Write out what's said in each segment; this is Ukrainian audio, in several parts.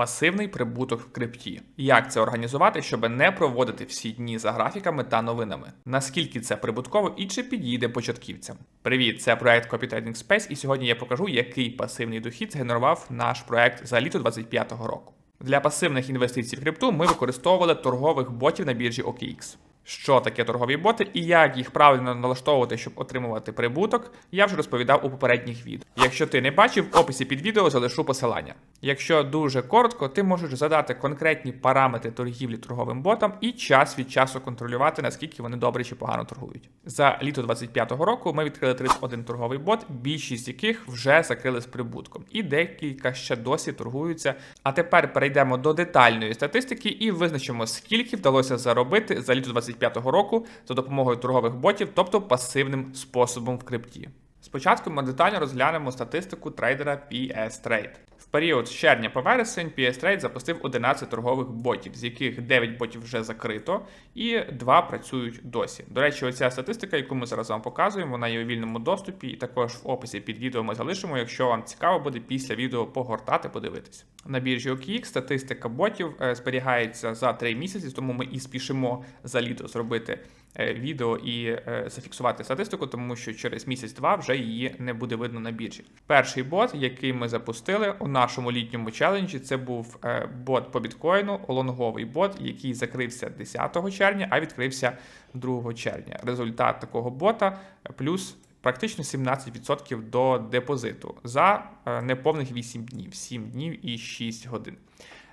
Пасивний прибуток в крипті. Як це організувати, щоб не проводити всі дні за графіками та новинами? Наскільки це прибутково і чи підійде початківцям? Привіт, це проект Copy Trading Space, і сьогодні я покажу, який пасивний дохід згенерував наш проект за літо 2025 року. Для пасивних інвестицій в крипту ми використовували торгових ботів на біржі OKX. Що таке торгові боти і як їх правильно налаштовувати, щоб отримувати прибуток, я вже розповідав у попередніх відео. Якщо ти не бачив, в описі під відео залишу посилання. Якщо дуже коротко, ти можеш задати конкретні параметри торгівлі торговим ботам і час від часу контролювати, наскільки вони добре чи погано торгують. За літо 25-го року ми відкрили 31 торговий бот, більшість яких вже закрили з прибутком, і декілька ще досі торгуються. А тепер перейдемо до детальної статистики і визначимо, скільки вдалося заробити за літо 25-го року за допомогою торгових ботів, тобто пасивним способом в крипті. Спочатку ми детально розглянемо статистику трейдера PS Trade. Період з червня по вересень PS Trade запустив 11 торгових ботів, з яких 9 ботів вже закрито і 2 працюють досі. До речі, оця статистика, яку ми зараз вам показуємо, вона є у вільному доступі, і також в описі під відео ми залишимо, якщо вам цікаво буде після відео погортати, подивитись. На біржі OKX статистика ботів е, зберігається за 3 місяці, тому ми і спішимо за літо зробити відео і е, зафіксувати статистику, тому що через місяць-два вже її не буде видно на біржі. Перший бот, який ми запустили у нашому літньому челенджі, це був бот по біткоїну, лонговий бот, який закрився 10 червня, а відкрився 2 червня. Результат такого бота плюс. Практично 17% до депозиту за неповних 8 днів, 7 днів і 6 годин.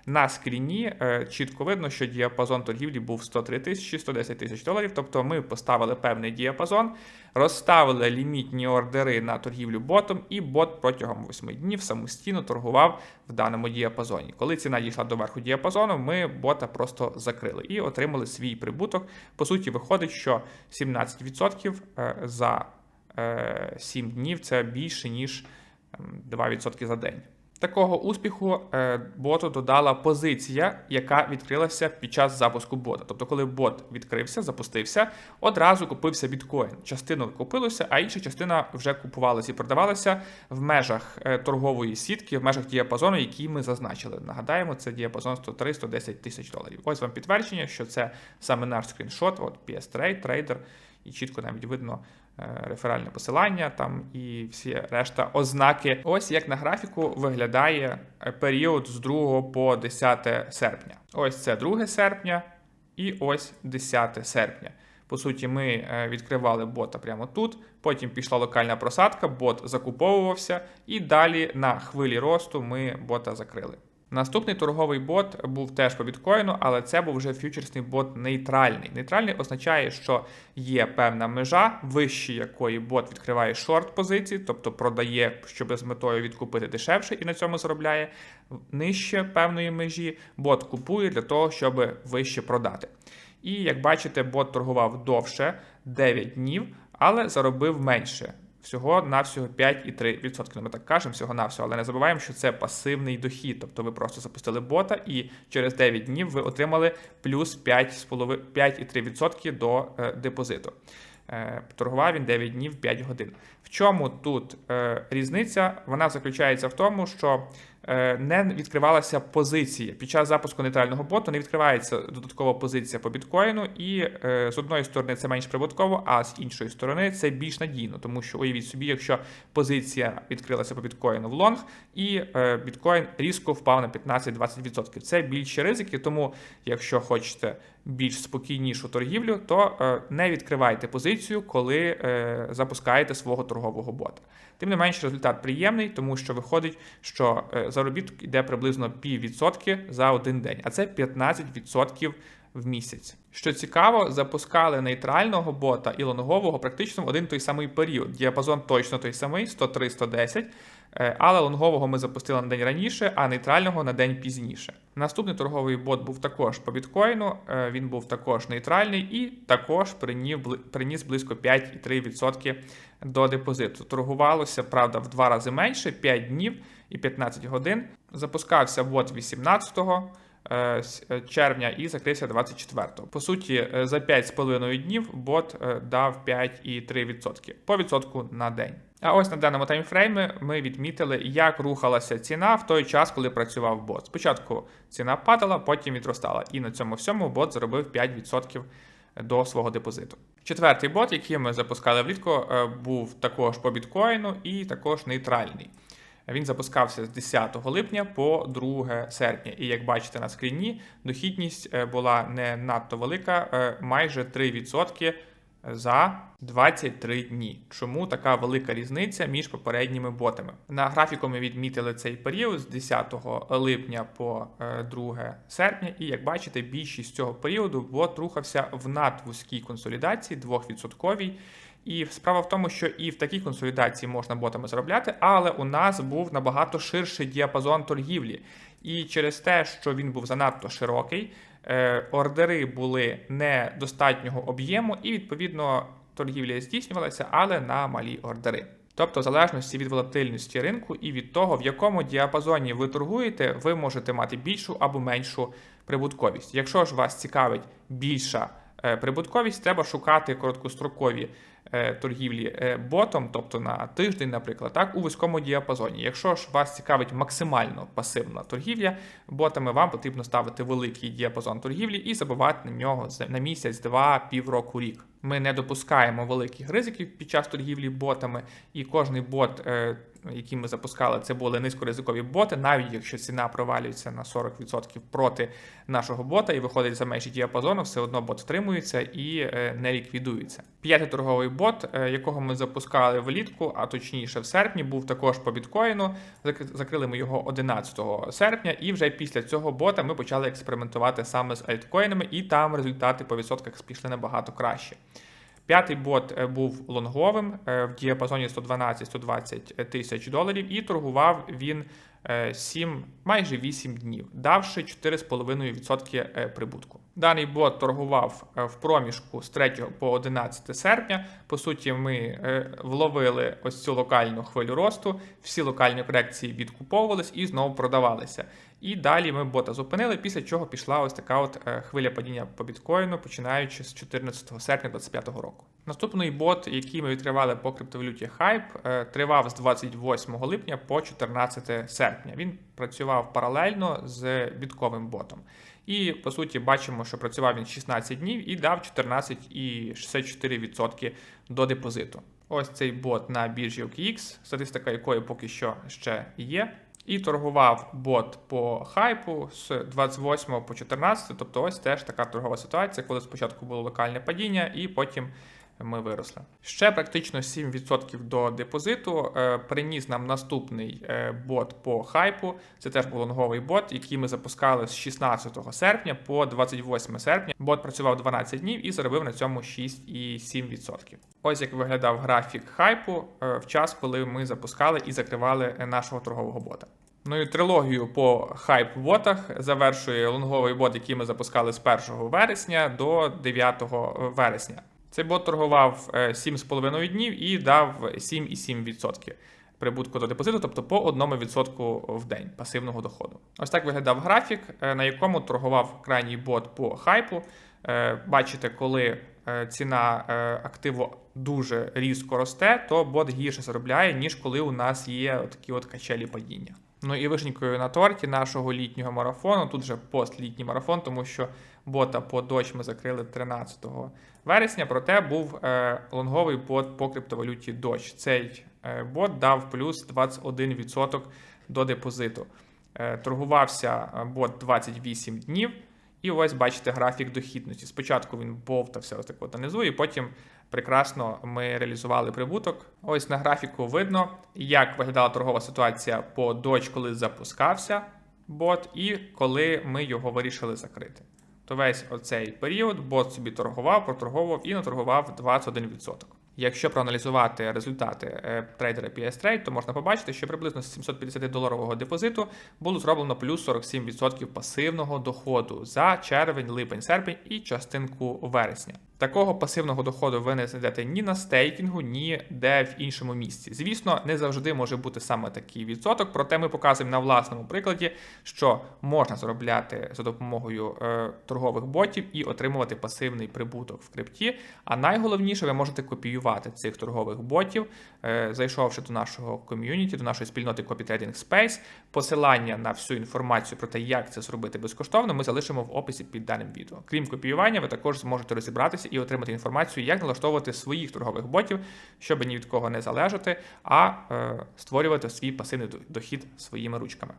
На скріні е, чітко видно, що діапазон торгівлі був 103 тисячі 110 тисяч доларів. Тобто ми поставили певний діапазон, розставили лімітні ордери на торгівлю ботом, і бот протягом 8 днів самостійно торгував в даному діапазоні. Коли ціна дійшла до верху діапазону, ми бота просто закрили і отримали свій прибуток. По суті, виходить, що 17% е, за 7 е, днів це більше ніж 2% ем, за день. Такого успіху е, боту додала позиція, яка відкрилася під час запуску бота. Тобто, коли бот відкрився, запустився, одразу купився біткоін. Частину купилося, а інша частина вже купувалася і продавалася в межах е, торгової сітки, в межах діапазону, який ми зазначили. Нагадаємо, це діапазон 103-110 тисяч доларів. Ось вам підтвердження, що це саме наш скріншот, от PS Trade, трейдер, і чітко навіть видно реферальне посилання там і всі решта ознаки. Ось як на графіку виглядає е, період з 2 по 10 серпня. Ось це 2 серпня і ось 10 серпня. По суті, ми е, відкривали бота прямо тут. Потім пішла локальна просадка, бот закуповувався, і далі на хвилі росту ми бота закрили. Наступний торговий бот був теж по біткоїну, але це був вже фьючерсний бот нейтральний. Нейтральний означає, що є певна межа, вище якої бот відкриває шорт позиції, тобто продає, щоб з метою відкупити дешевше і на цьому заробляє. Нижче певної межі бот купує для того, щоб вище продати. І як бачите, бот торгував довше 9 днів, але заробив менше всього на всього 5,3%. Ну, ми так кажемо, всього на всього, але не забуваємо, що це пасивний дохід. Тобто ви просто запустили бота, і через 9 днів ви отримали плюс 5,3% до е, депозиту. Е, торгував він 9 днів 5 годин. В чому тут е, різниця? Вона заключається в тому, що не відкривалася позиція. Під час запуску нейтрального боту не відкривається додаткова позиція по біткоїну, і е, з одної сторони це менш прибутково, а з іншої сторони це більш надійно, тому що уявіть собі, якщо позиція відкрилася по біткоїну в лонг, і е, біткоін різко впав на 15-20%. Це більші ризики, тому якщо хочете більш спокійнішу торгівлю, то е, не відкривайте позицію, коли е, запускаєте свого торгового бота. Тим не менш, результат приємний, тому що виходить, що е, заробіток йде приблизно піввідсотки за один день, а це 15% в місяць. Що цікаво, запускали нейтрального бота і лонгового практично в один той самий період. Діапазон точно той самий, 103-110. Е, але лонгового ми запустили на день раніше, а нейтрального на день пізніше. Наступний торговий бот був також по біткоїну, е, він був також нейтральний і також приніс близько 5,3% до депозиту. Торгувалося, правда, в два рази менше 5 днів і 15 годин. Запускався бот 18-го. Е, е, червня і закрився 24-го. По суті, е, за 5,5 днів бот дав 5,3% по відсотку на день. А ось на даному таймфреймі ми відмітили, як рухалася ціна в той час, коли працював бот. Спочатку ціна падала, потім відростала, і на цьому всьому бот заробив 5% до свого депозиту. Четвертий бот, який ми запускали влітку, був також по біткоїну і також нейтральний. Він запускався з 10 липня по 2 серпня. І як бачите на скріні, дохідність е, була не надто велика, е, майже 3% за 23 дні. Чому така велика різниця між попередніми ботами? На графіку ми відмітили цей період з 10 липня по е, 2 серпня, і як бачите, більшість цього періоду бот рухався в надвузькій консолідації 2%. І справа в тому, що і в такій консолідації можна ботами заробляти, але у нас був набагато ширший діапазон торгівлі. І через те, що він був занадто широкий, е, ордери були недостатнього об'єму, і відповідно торгівля здійснювалася, але на малі ордери. Тобто, в залежності від волатильності ринку і від того, в якому діапазоні ви торгуєте, ви можете мати більшу або меншу прибутковість. Якщо ж вас цікавить більша е, прибутковість, треба шукати короткострокові торгівлі е, ботом, тобто на тиждень, наприклад, так, у вузькому діапазоні. Якщо ж вас цікавить максимально пасивна торгівля ботами, вам потрібно ставити великий діапазон торгівлі і забивати на нього на місяць, два, півроку, рік. Ми не допускаємо великих ризиків під час торгівлі ботами, і кожний бот, який ми запускали, це були низькоризикові боти, навіть якщо ціна провалюється на 40% проти нашого бота і виходить за межі діапазону, все одно бот втримується і е, не ліквідується. П'ятий торговий бот, е, якого ми запускали влітку, а точніше в серпні, був також по біткоїну. Зак- Закрили ми його 11 серпня, і вже після цього бота ми почали експериментувати саме з альткоїнами, і там результати по відсотках пішли набагато краще. П'ятий бот е, був лонговим е, в діапазоні 112-120 тисяч доларів, і торгував він е, 7, майже 8 днів, давши 4,5% е, прибутку. Даний бот торгував е, в проміжку з 3 по 11 серпня. По суті, ми е, вловили ось цю локальну хвилю росту, всі локальні корекції відкуповувались і знову продавалися. І далі ми бота зупинили, після чого пішла ось така от е, хвиля падіння по біткоїну, починаючи з 14 серпня 2025 року. Наступний бот, який ми відкривали по криптовалюті Hype, е, тривав з 28 липня по 14 серпня. Він працював паралельно з бітковим ботом. І по суті бачимо, що працював він 16 днів і дав 14,64% до депозиту. Ось цей бот на біржі OKX, статистика якої поки що ще є. І торгував бот по хайпу з 28 по 14, тобто ось теж така торгова ситуація, коли спочатку було локальне падіння, і потім ми виросли. Ще практично 7% до депозиту е, приніс нам наступний е, бот по хайпу. Це теж був лонговий бот, який ми запускали з 16 серпня по 28 серпня. Бот працював 12 днів і заробив на цьому 6,7%. Ось як виглядав графік хайпу е, в час, коли ми запускали і закривали нашого торгового бота. Ну і трилогію по хайп-ботах завершує лонговий бот, який ми запускали з 1 вересня до 9 вересня. Цей бот торгував е, 7,5 днів і дав 7,7% прибутку до депозиту, тобто по 1% в день пасивного доходу. Ось так виглядав графік, е, на якому торгував крайній бот по хайпу. Е, Бачите, коли е, ціна е, активу дуже різко росте, то бот гірше заробляє, ніж коли у нас є такі от качелі падіння. Ну і вишенькою на торті нашого літнього марафону. Тут же постлітній марафон, тому що бота по доч ми закрили 13 вересня. Проте був е, лонговий бот по криптовалюті Доч. Цей е, бот дав плюс 21% до депозиту. Е, торгувався бот 28 днів. І ось бачите графік дохідності. Спочатку він бовтався ось так от нанизу, і потім прекрасно ми реалізували прибуток. Ось на графіку видно, як виглядала торгова ситуація по доч, коли запускався бот, і коли ми його вирішили закрити. То весь оцей період бот собі торгував, проторговував і наторгував 21%. Якщо проаналізувати результати е, трейдера PS Trade, то можна побачити, що приблизно з 750 доларового депозиту було зроблено плюс 47% пасивного доходу за червень, липень, серпень і частинку вересня. Такого пасивного доходу ви не знайдете ні на стейкінгу, ні де в іншому місці. Звісно, не завжди може бути саме такий відсоток, проте ми показуємо на власному прикладі, що можна заробляти за допомогою е, торгових ботів і отримувати пасивний прибуток в крипті. А найголовніше, ви можете копіювати цих торгових ботів, е, зайшовши до нашого ком'юніті, до нашої спільноти Copy Trading Space. Посилання на всю інформацію про те, як це зробити безкоштовно, ми залишимо в описі під даним відео. Крім копіювання, ви також зможете розібратися і отримати інформацію, як налаштовувати своїх торгових ботів, щоб ні від кого не залежати, а е, створювати свій пасивний дохід своїми ручками.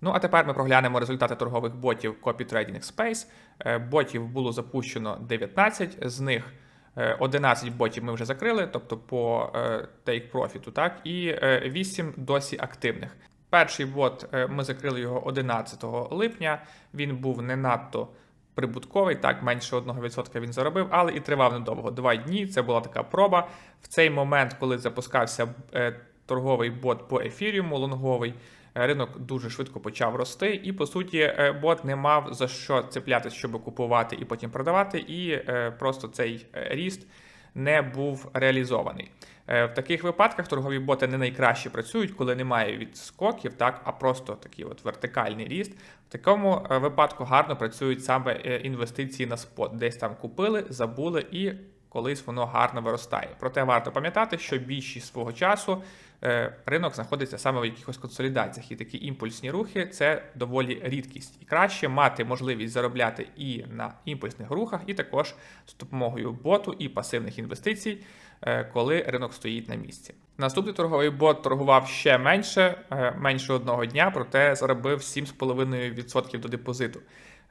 Ну а тепер ми проглянемо результати торгових ботів Copy Trading Space. Е, Ботів було запущено 19, з них е, 11 ботів ми вже закрили, тобто по е, Take Profit, так, і е, 8 досі активних. Перший бот е, ми закрили його 11 липня. Він був не надто прибутковий, так, менше 1% він заробив, але і тривав недовго. Два дні. Це була така проба. В цей момент, коли запускався е, торговий бот по ефіріуму, лонговий, е, ринок дуже швидко почав рости, і по суті, е, бот не мав за що цеплятися, щоб купувати і потім продавати, і просто цей ріст не був реалізований. Е, В таких випадках торгові боти не найкраще працюють, коли немає відскоків, так, а просто такий от вертикальний ріст. В такому е, випадку гарно працюють саме е, інвестиції на спот. Десь там купили, забули і колись воно гарно виростає. Проте варто пам'ятати, що більшість свого часу ринок знаходиться саме в якихось консолідаціях, і такі імпульсні рухи це доволі рідкість. І краще мати можливість заробляти і на імпульсних рухах, і також з допомогою боту і пасивних інвестицій, е, коли ринок стоїть на місці. Наступний торговий бот торгував ще менше, е, менше одного дня, проте заробив 7,5% до депозиту.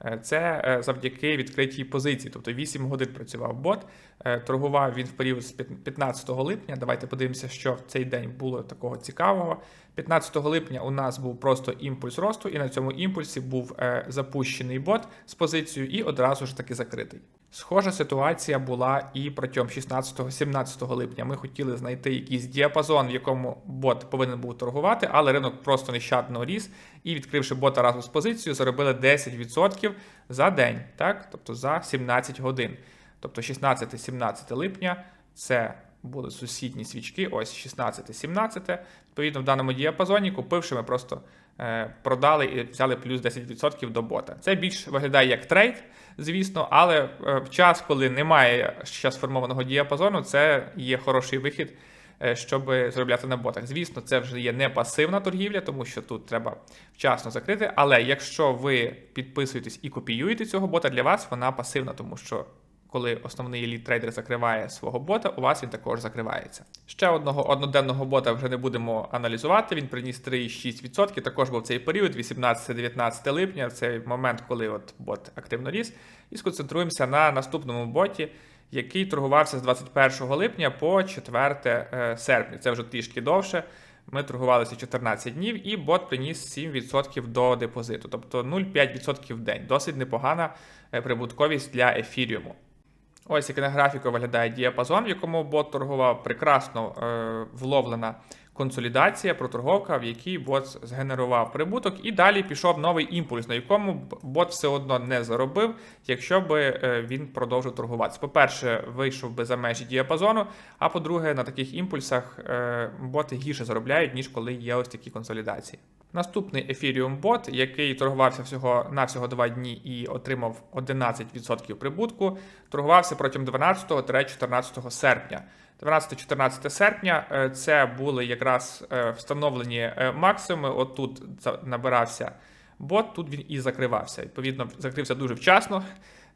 Е, Це е, завдяки відкритій позиції, тобто 8 годин працював бот. Е, Торгував він в період з 15 липня. Давайте подивимося, що в цей день було такого цікавого. 15 липня у нас був просто імпульс росту, і на цьому імпульсі був запущений бот з позицією і одразу ж таки закритий. Схожа ситуація була і протягом 16-17 липня. Ми хотіли знайти якийсь діапазон, в якому бот повинен був торгувати, але ринок просто нещадно ріс. І відкривши бота разом з позицією, заробили 10% за день, так? тобто за 17 годин. Тобто 16-17 липня це були сусідні свічки, ось 16-17. Відповідно, в даному діапазоні, купивши, ми просто продали і взяли плюс 10% до бота. Це більш виглядає як трейд, звісно, але е, в час, коли немає ще сформованого діапазону, це є хороший вихід, е, щоб заробляти на ботах. Звісно, це вже є не пасивна торгівля, тому що тут треба вчасно закрити. Але якщо ви підписуєтесь і копіюєте цього бота, для вас вона пасивна, тому що коли основний еліт трейдер закриває свого бота, у вас він також закривається. Ще одного одноденного бота вже не будемо аналізувати. Він приніс 3,6%. Також був цей період, 18-19 липня, це момент, коли от бот активно ріс. І сконцентруємося на наступному боті, який торгувався з 21 липня по 4 е, серпня. Це вже трішки довше. Ми торгувалися 14 днів, і бот приніс 7% до депозиту, тобто 0,5% в день. Досить непогана е, прибутковість для ефіріуму. Ось як на графіку виглядає діапазон, в якому бот торгував. Прекрасно е, вловлена консолідація, проторговка, в якій бот згенерував прибуток, і далі пішов новий імпульс, на якому бот все одно не заробив, якщо би е, він продовжив торгуватися. По-перше, вийшов би за межі діапазону, а по-друге, на таких імпульсах е, боти гірше заробляють, ніж коли є ось такі консолідації. Наступний Ethereum бот, який торгувався всього на всього 2 дні і отримав 11% прибутку, торгувався протягом 12-14 серпня. 12-14 серпня е, це були якраз е, встановлені е, максимуми. Отут набирався бот, тут він і закривався. Відповідно, закрився дуже вчасно,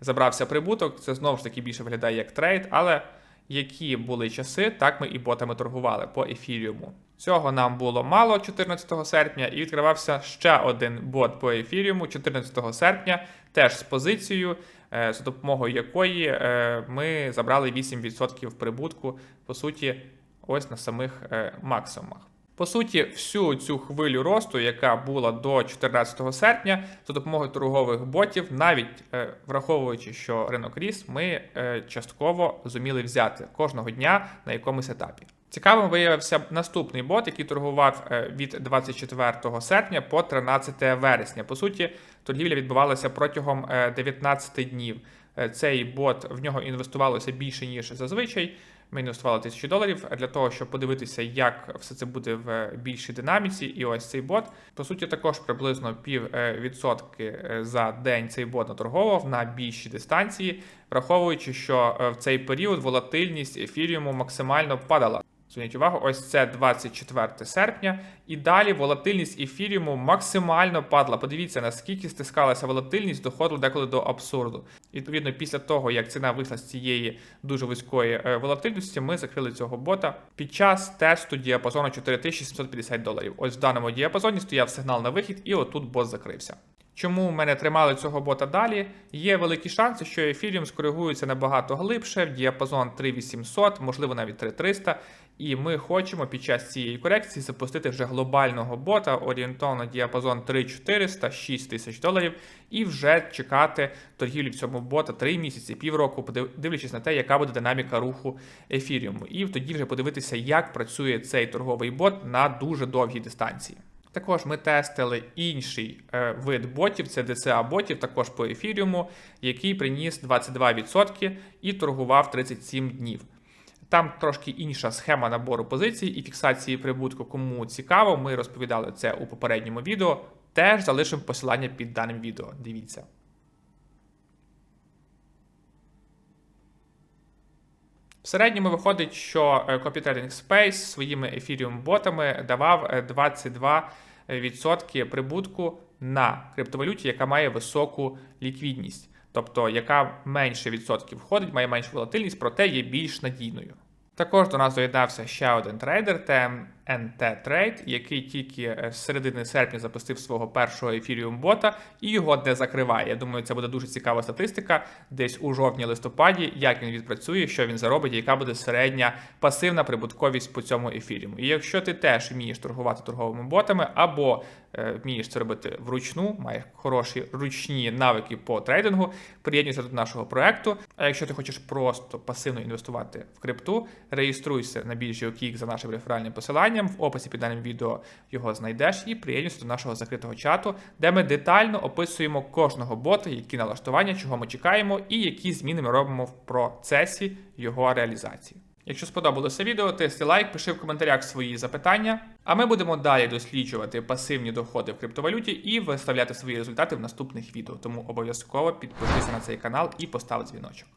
забрався прибуток. Це знову ж таки більше виглядає як трейд, але які були часи, так ми і ботами торгували по ефіріуму. Цього нам було мало 14 серпня, і відкривався ще один бот по ефіріуму 14 серпня, теж з позицією, за допомогою якої е, ми забрали 8% прибутку, по суті, ось на самих е, максимумах. По суті, всю цю хвилю росту, яка була до 14 серпня, за допомогою торгових ботів, навіть е, враховуючи, що ринок ріс, ми е, частково зуміли взяти кожного дня на якомусь етапі. Цікавим виявився наступний бот, який торгував е, від 24 серпня по 13 вересня. По суті, торгівля відбувалася протягом е, 19 днів. Е, Цей бот в нього інвестувалося більше ніж зазвичай. Ми інвестували тисячу доларів для того, щоб подивитися, як все це буде в більшій динаміці. І ось цей бот, по суті, також приблизно пів е, відсотки е, за день цей бот наторговував на більшій дистанції, враховуючи, що е, в цей період волатильність ефіріуму максимально падала. Зверніть увагу, ось це 24 серпня, і далі волатильність ефіріуму максимально падала. Подивіться, наскільки стискалася волатильність, доходило деколи до абсурду. Відповідно, після того, як ціна вийшла з цієї дуже вузької е, волатильності, ми закрили цього бота під час тесту діапазону 4750 доларів. Ось в даному діапазоні стояв сигнал на вихід, і отут бот закрився. Чому в мене тримали цього бота далі? Є великі шанси, що ефіріум скоригується набагато глибше в діапазон 3800, можливо навіть 3300. І ми хочемо під час цієї корекції запустити вже глобального бота, орієнтовно діапазон 3400, 6000 доларів, і вже чекати торгівлі в цьому бота 3 місяці, півроку, дивлячись на те, яка буде динаміка руху ефіріуму. І тоді вже подивитися, як працює цей торговий бот на дуже довгій дистанції. Також ми тестили інший е, вид ботів, це DCA ботів, також по ефіріуму, який приніс 22% і торгував 37 днів. Там трошки інша схема набору позицій і фіксації прибутку. Кому цікаво, ми розповідали це у попередньому відео. Теж залишимо посилання під даним відео. Дивіться. В середньому виходить, що е, Copy Trading Space своїми Ethereum ботами давав е, 22% прибутку на криптовалюті, яка має високу ліквідність, тобто яка менше відсотків входить, має меншу волатильність, проте є більш надійною. Також до нас доєднався ще один трейдер TMNT Trade, який тільки е, з середини серпня запустив свого першого ефіріум бота і його не закриває. Я думаю, це буде дуже цікава статистика. Десь у жовтні-листопаді, як він відпрацює, що він заробить, яка буде середня пасивна прибутковість по цьому ефіріуму. І якщо ти теж вмієш торгувати торговими ботами або е, вмієш це робити вручну, маєш хороші ручні навики по трейдингу, приєднуйся до нашого проекту. А якщо ти хочеш просто пасивно інвестувати в крипту, реєструйся на біржі OKX за нашим реферальним посиланням. В описі під даним відео його знайдеш і приєднуйся до нашого закритого чату, де ми детально описуємо кожного бота, які налаштування, чого ми чекаємо, і які зміни ми робимо в процесі його реалізації. Якщо сподобалося відео, тисни лайк, пиши в коментарях свої запитання. А ми будемо далі досліджувати пасивні доходи в криптовалюті і виставляти свої результати в наступних відео. Тому обов'язково підпишися на цей канал і постав дзвіночок.